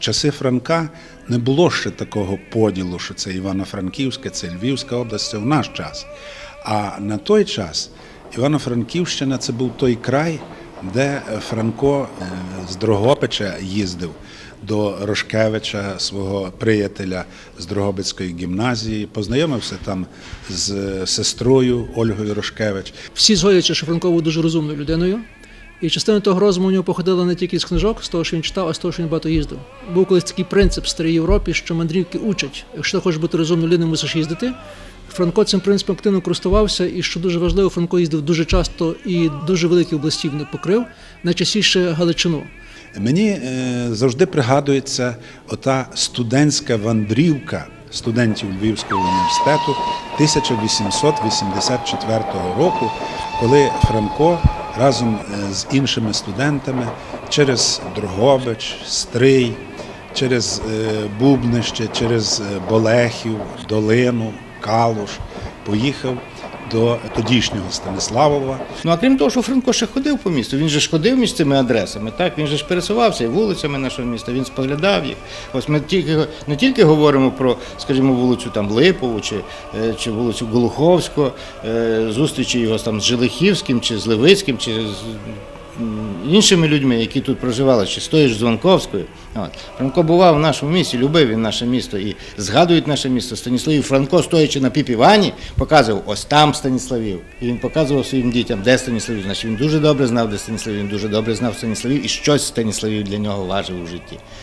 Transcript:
часи Франка не було ще такого поділу, що це Івано-Франківська, це Львівська область, це в наш час. А на той час Івано-Франківщина це був той край, де Франко е, з Дрогобича їздив до Рошкевича, свого приятеля з Дрогобицької гімназії, познайомився там з сестрою Ольгою Рошкевич. Всі згодяться, що Франко був дуже розумною людиною. І частина того розуму у нього походила не тільки з книжок, з того, що він читав, а з того, що він багато їздив. Був колись такий принцип в старій Європі, що мандрівки учать. Якщо ти хочеш бути розумною людиною, мусиш їздити. Франко цим принципом активно користувався, і що дуже важливо, Франко їздив дуже часто і дуже великі області не покрив, найчастіше Галичину. Мені е, завжди пригадується ота студентська вандрівка студентів Львівського університету 1884 року, коли Франко разом е, з іншими студентами через Дрогобич, Стрий, через е, Бубнище, через е, Болехів, Долину, Калуш. Поїхав до тодішнього Станиславова. Ну а крім того, що Франко ще ходив по місту, він же ж ходив між цими адресами, так він же ж пересувався вулицями нашого міста, він споглядав їх. Ось ми тільки не тільки говоримо про, скажімо, вулицю там Липову чи, е, чи вулицю Голуховську, е, зустрічі його там з Желихівським чи з Левицьким, чи з іншими людьми, які тут проживали, чи з тою ж Дзвонковською. От. Франко бував в нашому місті, любив він наше місто і згадують наше місто. Станіславів Франко, стоячи на піпівані, показував ось там Станіславів. І він показував своїм дітям, де Станіславів. Значить, він дуже добре знав, де Станіславів, він дуже добре знав Станіславів і щось Станіславів для нього важив у житті.